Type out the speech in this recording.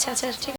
আচ্ছা আচ্ছা ঠিক